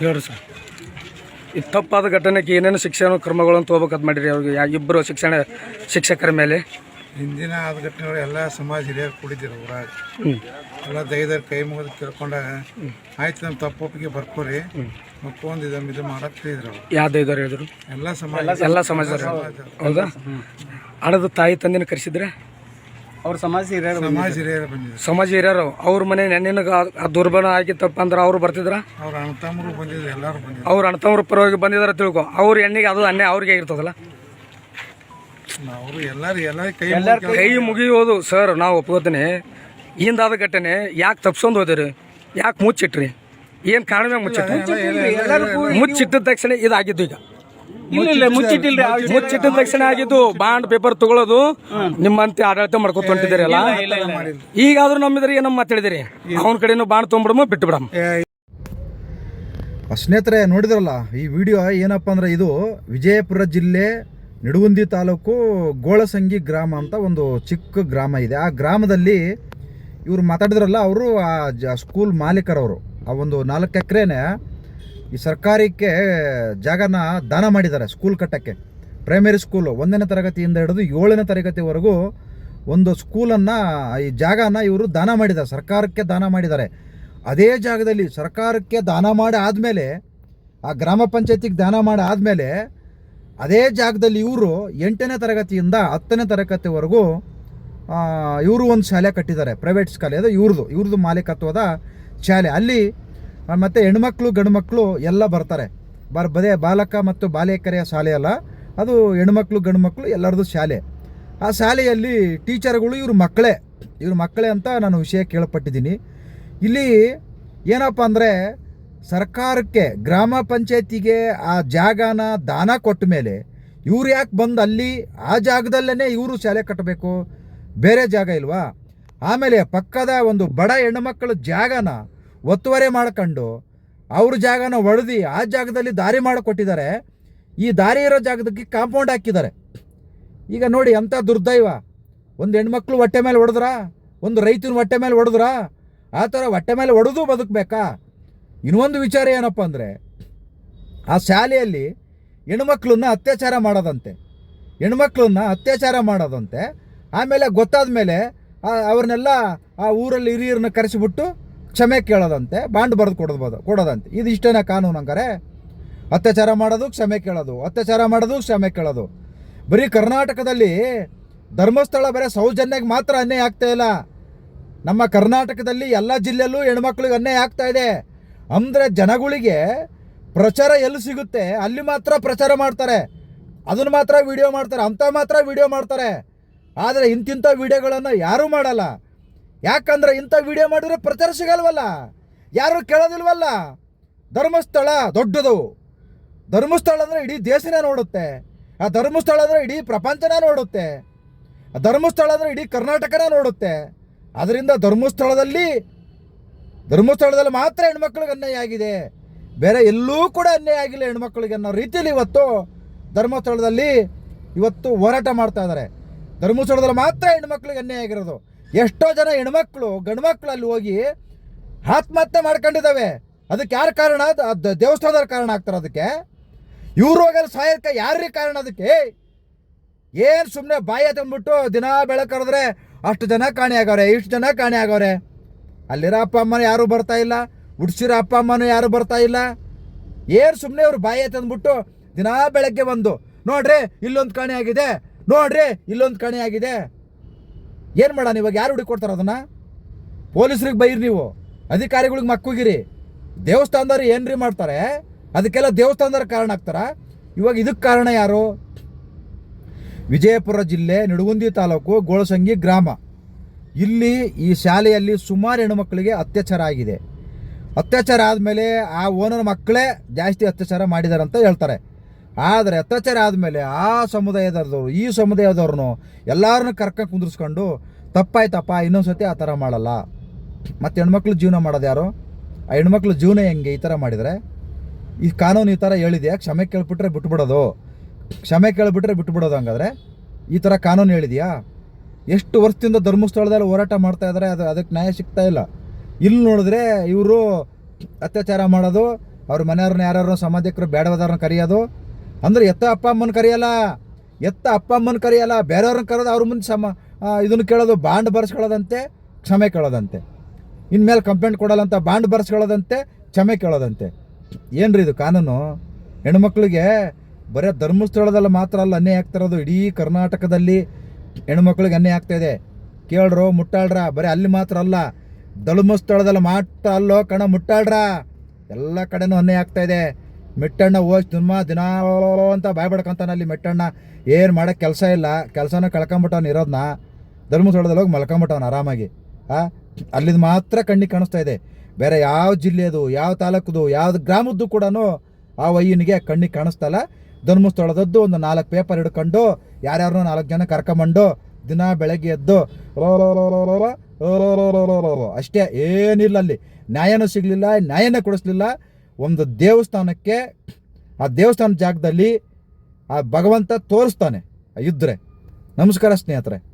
ಹೇಳ್ರಿ ಸರ್ ಈ ತಪ್ಪಾದ ಘಟನೆಗೆ ಏನೇನು ಶಿಕ್ಷಣ ಕ್ರಮಗಳನ್ನು ತೊಗೋಬೇಕಂತ ಮಾಡಿರಿ ಅವ್ರಿಗೆ ಯಾ ಇಬ್ಬರು ಶಿಕ್ಷಣ ಶಿಕ್ಷಕರ ಮೇಲೆ ಹಿಂದಿನ ಆದ ಘಟನೆಗಳು ಎಲ್ಲ ಸಮಾಜ ಹಿರಿಯರು ಕುಡಿದಿರು ಊರಾಗ ಎಲ್ಲ ದೈದರ್ ಕೈ ಮುಗಿದು ಕೇಳ್ಕೊಂಡಾಗ ಆಯ್ತು ನಮ್ಮ ತಪ್ಪೊಪ್ಪಿಗೆ ಬರ್ಕೋರಿ ಮಕ್ಕೊಂದು ಇದಮ್ ಇದು ಮಾಡಕ್ ಹೇಳಿದ್ರು ಅವ್ರು ಯಾವ್ದು ಇದಾರೆ ಹೇಳಿದ್ರು ಎಲ್ಲ ಸಮಾಜ ಎಲ್ಲ ಸಮಾಜದವ್ರು ಹೌದಾ ಹಣದ ತಾಯಿ ತಂದೆನ ಕರೆಸಿದ್ರೆ ಅವ್ರ ಸಮಾಜ ಹಿರಿಯರು ಸಮಾಜ ಹಿರಿಯರು ಬಂದಿದ್ರು ಸಮಾಜ ಹಿರಿಯರು ಅವ್ರ ಮನೆ ನಿನಗೆ ಆ ದುರ್ಬಲ ಆಗಿತ್ತಪ್ಪ ಅಂದ್ರೆ ಅವ್ರು ಬರ್ತಿದ್ರ? ಅವ್ರ ಅಣ್ಣತಮ್ಮರು ಬಂದಿದ್ರು ಎಲ್ಲರೂ ಬಂದಿದ್ರು. ಅವ್ರ ಪರವಾಗಿ ಬಂದಿದಾರ ತಿಳ್ಕೊ. ಅವ್ರ ಹೆಣ್ಣಿಗೆ ಅದು ಅನ್ಯಾಯ ಅವ್ರಿಗೆ ಇರ್ತದಲ್ಲ ಅವರು ಎಲ್ಲರೂ ಎಲ್ಲರೂ ಕೈ ಮುಗ್ದು ಕೈ ಮುಗಿಯೋದು. ಸರ್ ನಾವು ಒಪ್ಕೋತೀನಿ. ಹಿಂದಾದ ಘಟನೆ ಯಾಕೆ ತಪ್ಸ್ಕೊಂಡು ಹೋದಿರಿ? ಯಾಕೆ ಮುಚ್ಚಿಟ್ರಿ? ಏನು ಕಾರಣ ಮುಚ್ಚಿಟ್ರಿ? ಮುಚ್ಚಿಟ್ಟಿದ ತಕ್ಷಣ ಇದಾಗಿದ್ದು ಈಗ. ಇಲ್ಲ ಮುಚ್ಚಿಟ್ಟಿಲ್ರಿ ಮುಚ್ಚಿಟ್ಟಿದ ತಕ್ಷಣ ಆಗಿದ್ದು ಬಾಂಡ್ ಪೇಪರ್ ತಗೊಳ್ಳೋದು ನಿಮ್ಮಂತೆ ಆಡಳಿತ ಮಾಡ್ಕೊತ ಹೊಂಟಿದ್ದೀರಲ್ಲ ಈಗಾದ್ರೂ ನಮ್ಮಿದ್ರೆ ಏನಮ್ಮ ಮಾತಾಡಿದಿರಿ ಅವನ ಕಡೆನೂ ಬಾಂಡ್ ತೊಗೊಂಬಿಡಮ್ಮ ಬಿಟ್ಟು ಬಿಡಮ್ಮ ಸ್ನೇಹಿತರೆ ನೋಡಿದ್ರಲ್ಲ ಈ ವಿಡಿಯೋ ಏನಪ್ಪ ಅಂದ್ರೆ ಇದು ವಿಜಯಪುರ ಜಿಲ್ಲೆ ನಿಡುಗುಂದಿ ತಾಲೂಕು ಗೋಳಸಂಗಿ ಗ್ರಾಮ ಅಂತ ಒಂದು ಚಿಕ್ಕ ಗ್ರಾಮ ಇದೆ. ಆ ಗ್ರಾಮದಲ್ಲಿ ಇವರು ಮಾತಾಡಿದ್ರಲ್ಲ ಅವರು ಆ ಸ್ಕೂಲ್ ಮಾಲೀಕರವರು. ಆ ಒಂದು ನಾಲ್ಕು ಎಕರೆನೇ ಈ ಸರ್ಕಾರಕ್ಕೆ ಜಾಗನ ದಾನ ಮಾಡಿದ್ದಾರೆ ಸ್ಕೂಲ್ ಕಟ್ಟಕ್ಕೆ. ಪ್ರೈಮರಿ ಸ್ಕೂಲು ಒಂದನೇ ತರಗತಿಯಿಂದ ಹಿಡಿದು ಏಳನೇ ತರಗತಿವರೆಗೂ ಒಂದು ಸ್ಕೂಲನ್ನು, ಈ ಜಾಗನ ಇವರು ದಾನ ಮಾಡಿದ್ದಾರೆ, ಸರ್ಕಾರಕ್ಕೆ ದಾನ ಮಾಡಿದ್ದಾರೆ. ಅದೇ ಜಾಗದಲ್ಲಿ ಸರ್ಕಾರಕ್ಕೆ ದಾನ ಮಾಡಿ ಆದಮೇಲೆ, ಆ ಗ್ರಾಮ ಪಂಚಾಯತಿಗೆ ದಾನ ಮಾಡಿ ಆದಮೇಲೆ, ಅದೇ ಜಾಗದಲ್ಲಿ ಇವರು ಎಂಟನೇ ತರಗತಿಯಿಂದ ಹತ್ತನೇ ತರಗತಿವರೆಗೂ ಇವರು ಒಂದು ಶಾಲೆ ಕಟ್ಟಿದ್ದಾರೆ ಪ್ರೈವೇಟ್ ಶಾಲೆ. ಅದು ಇವ್ರದ್ದು ಇವ್ರದ್ದು ಮಾಲೀಕತ್ವದ ಶಾಲೆ. ಅಲ್ಲಿ ಮತ್ತೆ ಹೆಣ್ಮಕ್ಳು, ಗಂಡುಮಕ್ಳು ಎಲ್ಲ ಬರ್ತಾರೆ. ಬರ್ ಬದೇ ಬಾಲಕ ಮತ್ತು ಬಾಲಕರೆಯ ಶಾಲೆ ಅಲ್ಲ. ಅದು ಹೆಣ್ಮಕ್ಳು, ಗಂಡುಮಕ್ಳು ಎಲ್ಲರದು ಶಾಲೆ. ಆ ಶಾಲೆಯಲ್ಲಿ ಟೀಚರ್ಗಳು ಇವ್ರ ಮಕ್ಕಳೇ. ಇವ್ರ ಮಕ್ಕಳೇ ಅಂತ ನಾನು ವಿಷಯ ಕೇಳಪಟ್ಟಿದ್ದೀನಿ. ಇಲ್ಲಿ ಏನಪ್ಪ ಅಂದರೆ ಸರ್ಕಾರಕ್ಕೆ, ಗ್ರಾಮ ಪಂಚಾಯತಿಗೆ ಆ ಜಾಗನ ದಾನ ಕೊಟ್ಟ ಮೇಲೆ ಇವ್ರು ಯಾಕೆ ಬಂದು ಅಲ್ಲಿ ಆ ಜಾಗದಲ್ಲೇ ಇವರು ಶಾಲೆ ಕಟ್ಟಬೇಕು? ಬೇರೆ ಜಾಗ ಇಲ್ವಾ? ಆಮೇಲೆ ಪಕ್ಕದ ಒಂದು ಬಡ ಹೆಣ್ಣುಮಕ್ಕಳ ಜಾಗನ ಒತ್ತುವರಿ ಮಾಡ್ಕೊಂಡು ಅವ್ರ ಜಾಗನ ಒಡೆದು ಆ ಜಾಗದಲ್ಲಿ ದಾರಿ ಮಾಡಿಕೊಟ್ಟಿದ್ದಾರೆ. ಈ ದಾರಿ ಇರೋ ಜಾಗದಕ್ಕೆ ಕಾಂಪೌಂಡ್ ಹಾಕಿದ್ದಾರೆ. ಈಗ ನೋಡಿ ಎಂಥ ದುರ್ದೈವ. ಒಂದು ಹೆಣ್ಮಕ್ಳು ಹೊಟ್ಟೆ ಮೇಲೆ ಹೊಡೆದ್ರಾ? ಒಂದು ರೈತನ ಹೊಟ್ಟೆ ಮೇಲೆ ಹೊಡೆದ್ರಾ? ಆ ಥರ ಹೊಟ್ಟೆ ಮೇಲೆ ಹೊಡೆದು ಬದುಕಬೇಕಾ? ಇನ್ನೊಂದು ವಿಚಾರ ಏನಪ್ಪ ಅಂದರೆ, ಆ ಶಾಲೆಯಲ್ಲಿ ಹೆಣ್ಮಕ್ಳನ್ನ ಅತ್ಯಾಚಾರ ಮಾಡೋದಂತೆ. ಹೆಣ್ಮಕ್ಳನ್ನ ಅತ್ಯಾಚಾರ ಮಾಡೋದಂತೆ. ಆಮೇಲೆ ಗೊತ್ತಾದ ಮೇಲೆ ಅವ್ರನ್ನೆಲ್ಲ ಆ ಊರಲ್ಲಿ ಹಿರಿಯರನ್ನ ಕರೆಸಿಬಿಟ್ಟು ಕ್ಷಮೆ ಕೇಳೋದಂತೆ, ಬಾಂಡ್ ಬರೆದು ಕೊಡೋದು ಕೊಡೋದಂತೆ. ಇದು ಇಷ್ಟೇನ ಕಾನೂನು ಅಂಗಾರೆ ಅತ್ಯಾಚಾರ ಮಾಡೋದು, ಕ್ಷಮೆ ಕೇಳೋದು. ಅತ್ಯಾಚಾರ ಮಾಡೋದು, ಕ್ಷಮೆ ಕೇಳೋದು. ಬರೀ ಕರ್ನಾಟಕದಲ್ಲಿ ಧರ್ಮಸ್ಥಳ ಬರೀ ಸೌಜನ್ಯಕ್ಕೆ ಮಾತ್ರ ಅನ್ಯಾಯ ಆಗ್ತಾ ಇಲ್ಲ. ನಮ್ಮ ಕರ್ನಾಟಕದಲ್ಲಿ ಎಲ್ಲ ಜಿಲ್ಲೆಯಲ್ಲೂ ಹೆಣ್ಮಕ್ಳಿಗೆ ಅನ್ಯಾಯ ಆಗ್ತಾ ಇದೆ. ಅಂದರೆ ಜನಗಳಿಗೆ ಪ್ರಚಾರ ಎಲ್ಲಿ ಸಿಗುತ್ತೆ, ಅಲ್ಲಿ ಮಾತ್ರ ಪ್ರಚಾರ ಮಾಡ್ತಾರೆ. ಅದನ್ನು ಮಾತ್ರ ವಿಡಿಯೋ ಮಾಡ್ತಾರೆ ಅಂಥ ಮಾತ್ರ ವಿಡಿಯೋ ಮಾಡ್ತಾರೆ. ಆದರೆ ಇಂತಿಂಥ ವಿಡಿಯೋಗಳನ್ನು ಯಾರೂ ಮಾಡಲ್ಲ. ಯಾಕಂದ್ರೆ ಇಂಥ ವಿಡಿಯೋ ಮಾಡಿದ್ರೆ ಪ್ರಚಾರ ಸಿಗಲ್ವಲ್ಲ? ಯಾರು ಕೇಳೋದಿಲ್ವಲ್ಲ? ಧರ್ಮಸ್ಥಳ ದೊಡ್ಡದು. ಧರ್ಮಸ್ಥಳ ಅಂದರೆ ಇಡೀ ದೇಶನೇ ನೋಡುತ್ತೆ. ಆ ಧರ್ಮಸ್ಥಳ ಅಂದರೆ ಇಡೀ ಪ್ರಪಂಚನೇ ನೋಡುತ್ತೆ. ಆ ಧರ್ಮಸ್ಥಳ ಅಂದರೆ ಇಡೀ ಕರ್ನಾಟಕನೇ ನೋಡುತ್ತೆ. ಅದರಿಂದ ಧರ್ಮಸ್ಥಳದಲ್ಲಿ ಧರ್ಮಸ್ಥಳದಲ್ಲಿ ಮಾತ್ರ ಹೆಣ್ಮಕ್ಳಿಗೆ ಅನ್ಯಾಯ ಆಗಿದೆ. ಬೇರೆ ಎಲ್ಲೂ ಕೂಡ ಅನ್ಯಾಯ ಆಗಿಲ್ಲ ಹೆಣ್ಮಕ್ಳಿಗೆ ಅನ್ನೋ ರೀತಿಯಲ್ಲಿ ಇವತ್ತು ಧರ್ಮಸ್ಥಳದಲ್ಲಿ ಇವತ್ತು ಹೋರಾಟ ಮಾಡ್ತಾ ಇದ್ದಾರೆ. ಧರ್ಮಸ್ಥಳದಲ್ಲಿ ಮಾತ್ರ ಹೆಣ್ಮಕ್ಳಿಗೆ ಅನ್ಯಾಯ ಆಗಿರೋದು. ಎಷ್ಟೋ ಜನ ಹೆಣ್ಮಕ್ಳು ಗಂಡ್ಮಕ್ಳು ಅಲ್ಲಿ ಹೋಗಿ ಆತ್ಮಹತ್ಯೆ ಮಾಡ್ಕೊಂಡಿದ್ದಾವೆ. ಅದಕ್ಕೆ ಯಾರು ಕಾರಣ? ಅದು- ದೇವಸ್ಥಾನದವ್ರ ಕಾರಣ ಆಗ್ತಾರೆ ಅದಕ್ಕೆ. ಇವ್ರು ಹೋಗಲ್ಲ ಸಾಯಕ್ಕೆ ಯಾರ್ರಿ ಕಾರಣ ಅದಕ್ಕೆ? ಏನು ಸುಮ್ಮನೆ ಬಾಯಿ ತಂದ್ಬಿಟ್ಟು ದಿನ ಬೆಳಕರೆದ್ರೆ ಅಷ್ಟು ಜನ ಕಾಣೆ ಆಗವ್ರೆ, ಇಷ್ಟು ಜನ ಕಾಣೆ ಆಗವ್ರೆ. ಅಲ್ಲಿರೋ ಅಪ್ಪ ಅಮ್ಮನ ಯಾರೂ ಬರ್ತಾ ಇಲ್ಲ, ಹುಡ್ಸಿರೋ ಅಪ್ಪ ಅಮ್ಮನೂ ಯಾರೂ ಬರ್ತಾ ಇಲ್ಲ. ಏನು ಸುಮ್ಮನೆ ಅವ್ರು ಬಾಯಿ ತಂದ್ಬಿಟ್ಟು ದಿನ ಬೆಳಗ್ಗೆ ಬಂದು, ನೋಡ್ರಿ ಇಲ್ಲೊಂದು ಕಾಣೆ ಆಗಿದೆ, ನೋಡ್ರಿ ಇಲ್ಲೊಂದು ಕಾಣೆ ಆಗಿದೆ. ಏನು ಮಾಡೋಣ ಇವಾಗ? ಯಾರು ಹುಡುಕೊಡ್ತಾರೆ ಅದನ್ನ? ಪೊಲೀಸ್ರಿಗೆ ಬೈರಿ ನೀವು. ಅಧಿಕಾರಿಗಳಿಗೆ ಮಕ್ಕುಗಿರಿ. ದೇವಸ್ಥಾನದವ್ರು ಏನ್ರಿ ಮಾಡ್ತಾರೆ? ಅದಕ್ಕೆಲ್ಲ ದೇವಸ್ಥಾನದವ್ರ ಕಾರಣ ಆಗ್ತಾರ? ಇವಾಗ ಇದಕ್ಕೆ ಕಾರಣ ಯಾರು? ವಿಜಯಪುರ ಜಿಲ್ಲೆ ನಿಡುಗುಂದಿ ತಾಲೂಕು ಗೋಳಸಂಗಿ ಗ್ರಾಮ. ಇಲ್ಲಿ ಈ ಶಾಲೆಯಲ್ಲಿ ಸುಮಾರು ಹೆಣ್ಣುಮಕ್ಕಳಿಗೆ ಅತ್ಯಾಚಾರ ಆಗಿದೆ. ಅತ್ಯಾಚಾರ ಆದಮೇಲೆ ಆ ಓನರ್ ಮಕ್ಕಳೇ ಜಾಸ್ತಿ ಅತ್ಯಾಚಾರ ಅಂತ ಹೇಳ್ತಾರೆ. ಆದರೆ ಅತ್ಯಾಚಾರ ಆದಮೇಲೆ ಆ ಸಮುದಾಯದವ್ರು, ಈ ಸಮುದಾಯದವ್ರನ್ನು ಎಲ್ಲರನ್ನೂ ಕರ್ಕ ಕುಂದಿರ್ಸ್ಕೊಂಡು ತಪ್ಪಾಯ್ತಪ್ಪ ಇನ್ನೊಂದು ಸತಿ ಆ ಥರ ಮಾಡಲ್ಲ. ಮತ್ತು ಹೆಣ್ಮಕ್ಳು ಜೀವನ ಮಾಡೋದು ಯಾರು? ಆ ಹೆಣ್ಮಕ್ಳು ಜೀವನ ಹೆಂಗೆ? ಈ ಥರ ಮಾಡಿದರೆ? ಈ ಕಾನೂನು ಈ ಥರ ಹೇಳಿದೆಯಾ ಕ್ಷಮೆ ಕೇಳ್ಬಿಟ್ರೆ ಬಿಟ್ಬಿಡೋದು. ಕ್ಷಮೆ ಕೇಳಿಬಿಟ್ರೆ ಬಿಟ್ಬಿಡೋದು ಹಂಗಾದ್ರೆ? ಈ ಥರ ಕಾನೂನು ಹೇಳಿದೆಯಾ? ಎಷ್ಟು ವರ್ಷದಿಂದ ಧರ್ಮಸ್ಥಳದಲ್ಲಿ ಹೋರಾಟ ಮಾಡ್ತಾ ಇದ್ದಾರೆ ಅದು ಅದಕ್ಕೆ ನ್ಯಾಯ ಸಿಗ್ತಾ ಇಲ್ಲ. ಇಲ್ಲಿ ನೋಡಿದ್ರೆ ಇವರು ಅತ್ಯಾಚಾರ ಮಾಡೋದು, ಅವ್ರ ಮನೆಯವ್ರನ್ನ ಯಾರ್ಯಾರು ಸಮಾಜಕ್ಕರು ಬೇಡವಾದವ್ರನ್ನ ಕರೆಯೋದು ಅಂದ್ರೆ ಎತ್ತ ಅಪ್ಪ ಅಮ್ಮನ ಕರೆಯಲ್ಲ, ಎತ್ತ ಅಪ್ಪ ಅಮ್ಮನ ಕರೆಯಲ್ಲ, ಬೇರೆಯವ್ರನ್ನ ಕರೆದು ಅವ್ರ ಮುಂದೆ ಸಮ ಇದನ್ನು ಕೇಳೋದು ಬಾಂಡ್ ಬರ್ಸ್ಕೊಳ್ಳೋದಂತೆ, ಕ್ಷಮೆ ಕೇಳೋದಂತೆ. ಇನ್ಮೇಲೆ ಕಂಪ್ಲೇಂಟ್ ಕೊಡಲ್ಲಂತ ಬಾಂಡ್ ಬರ್ಸ್ಕೊಳ್ಳೋದಂತೆ, ಕ್ಷಮೆ ಕೇಳೋದಂತೆ. ಏನ್ರಿ ಇದು ಕಾನೂನು? ಹೆಣ್ಮಕ್ಳಿಗೆ ಬರೀ ಧರ್ಮಸ್ಥಳದಲ್ಲಿ ಮಾತ್ರ ಅಲ್ಲ, ಅನ್ಯಾಯ ಆಗ್ತಿರೋದು ಇಡೀ ಕರ್ನಾಟಕದಲ್ಲಿ ಹೆಣ್ಮಕ್ಳಿಗೆ ಅನ್ಯಾಯ ಇದೆ. ಕೇಳ್ರೋ, ಮುಟ್ಟಾಳ್ರ, ಬರೀ ಅಲ್ಲಿ ಮಾತ್ರ ಅಲ್ಲ, ಧರ್ಮಸ್ಥಳದಲ್ಲಿ ಮಾತ್ರ ಅಲ್ಲೋ ಕಣ, ಮುಟ್ಟಾಳ್ರ. ಎಲ್ಲ ಕಡೆನೂ ಅನ್ಯಾಯ ಇದೆ. ಮೆಟ್ಟಣ್ಣ ಹೋಗಿ ತುಂಬ ದಿನ ಅಂತ ಬಾಯ್ ಬಡ್ಕೊಂತಾನೆ ಅಲ್ಲಿ ಮೆಟ್ಟಣ್ಣ. ಏನು ಮಾಡೋಕ್ಕೆ ಕೆಲಸ ಇಲ್ಲ. ಕೆಲಸನ ಕಳ್ಕೊಂಬಿಟ್ಟವ್ನು ಇರೋದನ್ನ ಧರ್ಮಸ್ಥಳದಲ್ಲಿ ಹೋಗಿ ಮಲ್ಕೊಂಬಿಟ್ಟವ್ನು ಆರಾಮಾಗಿ. ಆ? ಅಲ್ಲಿದು ಮಾತ್ರ ಕಣ್ಣಿಗೆ ಕಾಣಿಸ್ತಾ ಇದೆ. ಬೇರೆ ಯಾವ ಜಿಲ್ಲೆಯದು ಯಾವ ತಾಲೂಕದು ಯಾವ ಗ್ರಾಮದ್ದು ಕೂಡ ಆ ವಯ್ಯನಿಗೆ ಕಣ್ಣಿಗೆ ಕಾಣಿಸ್ತಲ್ಲ. ಧರ್ಮಸ್ಥಳದದ್ದು ಒಂದು ನಾಲ್ಕು ಪೇಪರ್ ಹಿಡ್ಕೊಂಡು ಯಾರ್ಯಾರು ನಾಲ್ಕು ಜನ ಕರ್ಕೊಂಬಂಡು ದಿನ ಬೆಳಗ್ಗೆ ಎದ್ದು ಅಷ್ಟೇ, ಏನಿಲ್ಲ ಅಲ್ಲಿ. ನ್ಯಾಯನೂ ಸಿಗಲಿಲ್ಲ, ನ್ಯಾಯನೇ ಕೊಡಿಸ್ಲಿಲ್ಲ. ಒಂದು ದೇವಸ್ಥಾನಕ್ಕೆ ಆ ದೇವಸ್ಥಾನ ಜಾಗದಲ್ಲಿ ಆ ಭಗವಂತ ತೋರಿಸ್ತಾನೆ ಇದ್ದರೆ ನಮಸ್ಕಾರ ಸ್ನೇಹಿತರೆ.